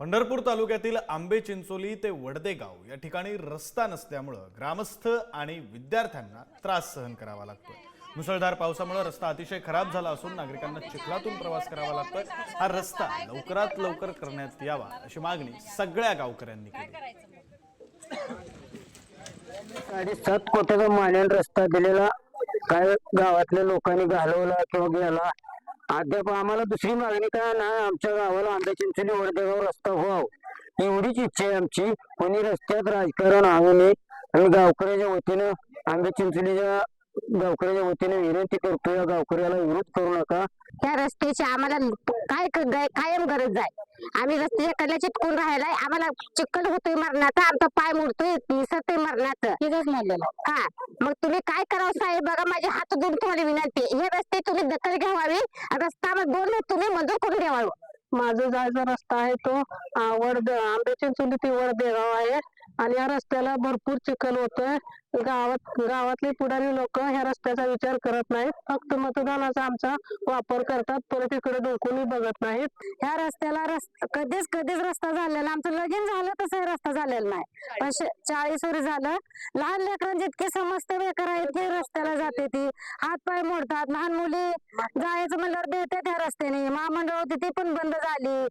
पंढरपूर तालुक्यातील आंबे चिंचोली ते वडदेगाव या ठिकाणी रस्ता नसल्यामुळं ग्रामस्थ आणि विद्यार्थ्यांना त्रास सहन करावा लागतोय. मुसळधार पावसामुळे रस्ता अतिशय खराब झाला असून नागरिकांना चिखलातून प्रवास करावा लागतोय. हा रस्ता लवकरात लवकर करण्यात यावा अशी मागणी सगळ्या गावकऱ्यांनी केली. साडेसात कोट्याचा माल्यान रस्ता दिलेला. काय गावातल्या लोकांनी घालवला किंवा गेला. अद्याप आम्हाला दुसरी मागणी काय नाही आमच्या गावाला आंबे चिंचोली वर्धेगाव रस्ता व्हाव. एवढीच इच्छा आहे आमची. कोणी रस्त्यात राजकारण आणू नये आम्ही गावकऱ्याच्या वतीनं आंबे चिंचोलीच्या गावकऱ्याच्या वतीने विनंती करतो या गावकऱ्याला विरोध करू नका. त्या रस्त्याची आम्हाला काय कायम गरज आहे. आम्ही रस्त्याच्या कडल्या चिटकून राहायलाय आम्हाला चिकल होतोय मरणाचा आमचा पाय मोडतोय निसरतोय मरणाचं. तिथंच म्हणलेलं. हा मग तुम्ही काय करावं साहेब? बघा माझे हात जोडून तुम्हाला विनंती आहे. हे रस्ते तुम्ही दखल घ्यावावी रस्ता मग दोन तुम्ही मंजूर करून द्यावा माझा जायचा रस्ता आहे तो वड आंबे चिंचोली ते वडदेगाव आहे. आणि या रस्त्याला भरपूर चिखल होतोय. गावात गावातले पुढारी लोक ह्या रस्त्याचा विचार करत नाहीत. फक्त मतदानाचा आमचा वापर करतात. परत इकडे डोकूनही बघत नाहीत. ह्या रस्त्याला रस्ता कधीच कधीच रस्ता झालेला आमचं लगीन झालं तसं रस्ता झालेला नाही. पण चाळीस वर झालं. लहान लेकरांचे जितके समजते बेकार आहेत ते रस्त्याला जाते ती. हात पाय मोडतात. लहान मुली जायचं म्हणल्यावर देते त्या रस्त्याने. महामंडळ होती ती पण बंद झाली.